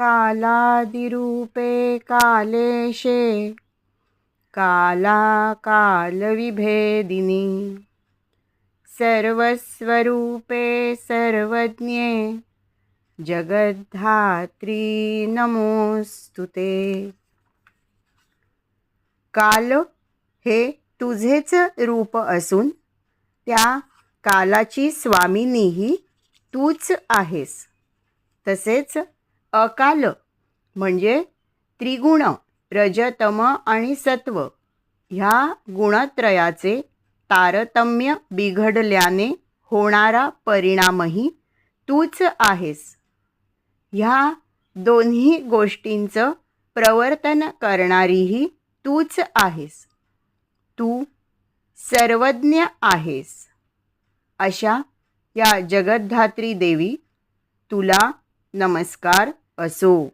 कालादिरूपे कालेशे कालाकालविभेदिनि सर्वस्वरूपे सर्वज्ञे जगद्धात्री नमोस्तु ते। काल हे तुझेच रूप असून त्या कालाची स्वामिनीही तूच आहेस तसेच अकाल म्हणजे त्रिगुण रजतम आणि सत्व. ह्या गुणत्रयाचे तारतम्य बिघडल्याने होणारा परिणामही तूच आहेस. ह्या दोन्ही गोष्टींचं प्रवर्तन करणारीही तूच आहेस. तू सर्वज्ञ आहेस. अशा या जगद्धात्री देवी तुला नमस्कार 二十五